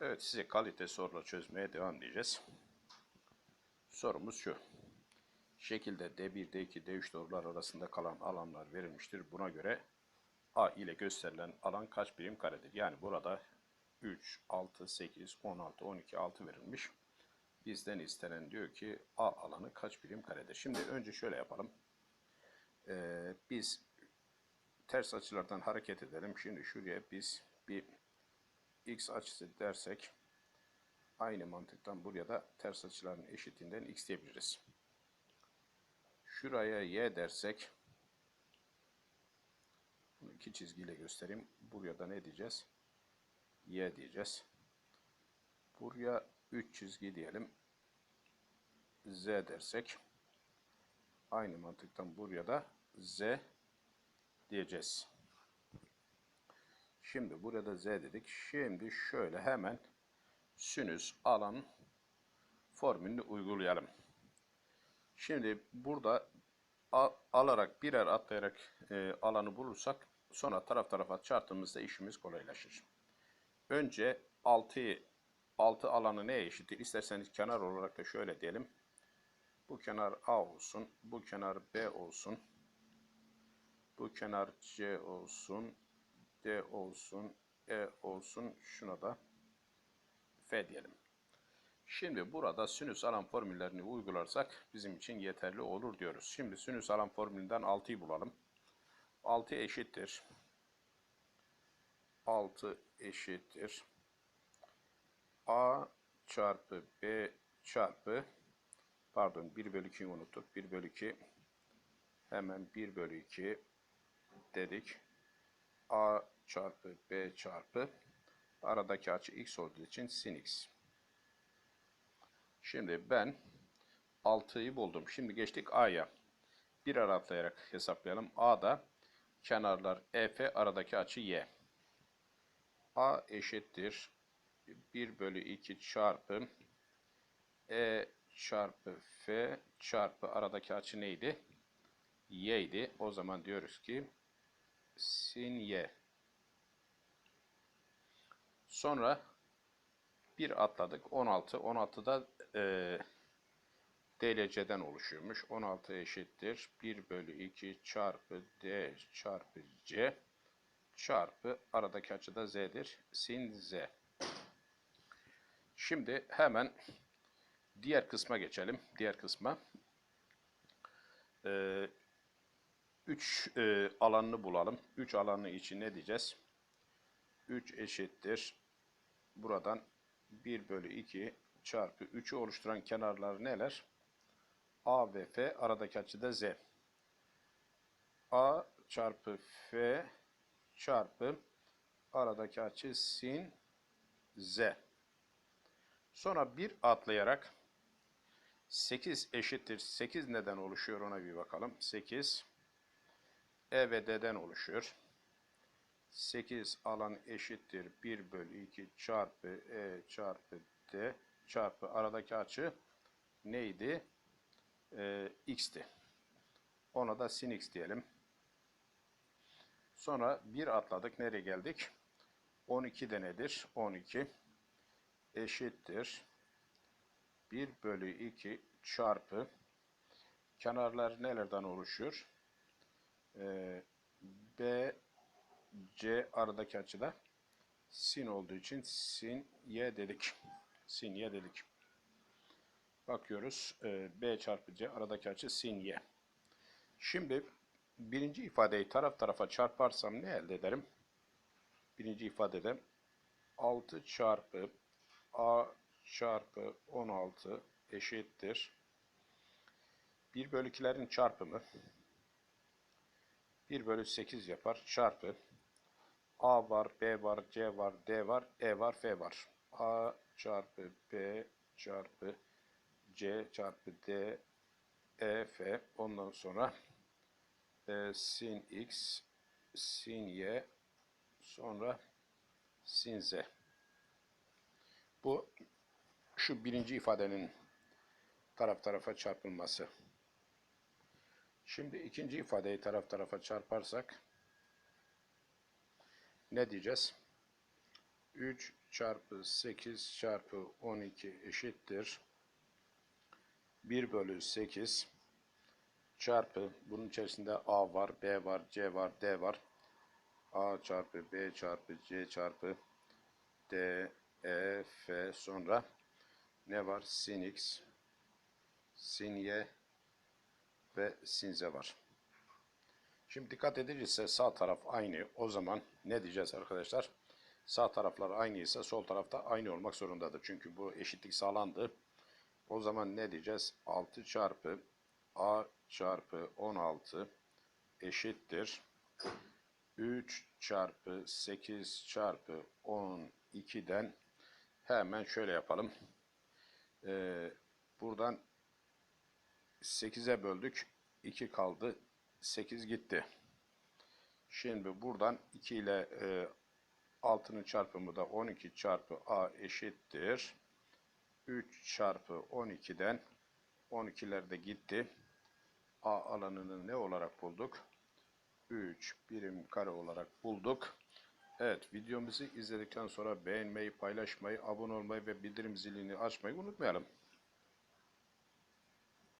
Evet size kalite sorular çözmeye devam edeceğiz. Sorumuz şu. Şekilde D1, D2, D3 doğrular arasında kalan alanlar verilmiştir. Buna göre A ile gösterilen alan kaç birim karedir? Yani burada 3, 6, 8, 16, 12, 6 verilmiş. Bizden istenen diyor ki A alanı kaç birim karedir? Şimdi önce şöyle yapalım. Ee, biz ters açılardan hareket edelim. Şimdi şuraya biz bir x açısı dersek aynı mantıktan buraya da ters açıların eşitinden x diyebiliriz. Şuraya y dersek bunu iki çizgiyle göstereyim. Buraya da ne diyeceğiz? y diyeceğiz. Buraya 3 çizgi diyelim. z dersek aynı mantıktan buraya da z diyeceğiz. Şimdi burada z dedik. Şimdi şöyle hemen sinüs alan formülünü uygulayalım. Şimdi burada alarak birer atlayarak e, alanı bulursak sonra taraf tarafa çarptığımızda işimiz kolaylaşır. Önce 6'yı 6 alanı neye eşittir? İsterseniz kenar olarak da şöyle diyelim. Bu kenar A olsun, bu kenar B olsun. Bu kenar C olsun, D olsun, E olsun, şuna da F diyelim. Şimdi burada sinüs alan formüllerini uygularsak bizim için yeterli olur diyoruz. Şimdi sinüs alan formülünden 6'yı bulalım. 6 eşittir. 6 eşittir. A çarpı B çarpı pardon 1 bölü 2'yi unuttuk. 1 bölü 2 hemen 1 bölü 2 dedik. A çarpı B çarpı aradaki açı x olduğu için sin x. Şimdi ben 6'yı buldum. Şimdi geçtik A'ya. Bir ara atlayarak hesaplayalım. A'da kenarlar EF aradaki açı y. A eşittir 1 bölü 2 çarpı E çarpı F çarpı aradaki açı neydi? Y idi. O zaman diyoruz ki sin Y. Sonra bir atladık. 16. 16'da e, DLC'den oluşuyormuş. 16 eşittir. 1 bölü 2 çarpı D çarpı C çarpı aradaki açı da Z'dir. Sin Z. Şimdi hemen diğer kısma geçelim. Diğer kısma. 3 e, alanını bulalım. 3 alanı için ne diyeceğiz? 3 eşittir. Buradan 1 bölü 2 çarpı 3'ü oluşturan kenarlar neler? A ve F aradaki açı da Z. A çarpı F çarpı aradaki açı sin Z. Sonra bir atlayarak 8 eşittir. 8 neden oluşuyor ona bir bakalım. 8 E ve D'den oluşuyor. 8 alan eşittir 1 bölü 2 çarpı E çarpı D çarpı aradaki açı neydi? Ee, X'ti. Ona da sin X diyelim. Sonra bir atladık. Nereye geldik? 12 de nedir? 12 eşittir. 1 bölü 2 çarpı kenarlar nelerden oluşuyor? Ee, B C aradaki açıda sin olduğu için sin y dedik. Sin y dedik. Bakıyoruz. e, B çarpı C aradaki açı sin y. Şimdi birinci ifadeyi taraf tarafa çarparsam ne elde ederim? Birinci ifadede 6 çarpı A çarpı 16 eşittir. 1 bölü 2'lerin çarpımı 1 bölü 8 yapar. Çarpı A var, B var, C var, D var, E var, F var. A çarpı B çarpı C çarpı D E F ondan sonra e, sin X sin Y sonra sin Z. Bu şu birinci ifadenin taraf tarafa çarpılması. Şimdi ikinci ifadeyi taraf tarafa çarparsak ne diyeceğiz? 3 çarpı 8 çarpı 12 eşittir. 1 bölü 8 çarpı bunun içerisinde A var, B var, C var, D var. A çarpı B çarpı C çarpı D, E, F sonra ne var? Sin X, sin Y ve sin Z var. Şimdi dikkat edilirse sağ taraf aynı. O zaman ne diyeceğiz arkadaşlar? Sağ taraflar aynıysa sol tarafta aynı olmak zorundadır. Çünkü bu eşitlik sağlandı. O zaman ne diyeceğiz? 6 çarpı A çarpı 16 eşittir. 3 çarpı 8 çarpı 12'den hemen şöyle yapalım. Ee, buradan 8'e böldük. 2 kaldı. 8 gitti. Şimdi buradan 2 ile e, 6'nın çarpımı da 12 çarpı A eşittir. 3 çarpı 12'den 12'ler de gitti. A alanını ne olarak bulduk? 3 birim kare olarak bulduk. Evet videomuzu izledikten sonra beğenmeyi, paylaşmayı, abone olmayı ve bildirim zilini açmayı unutmayalım.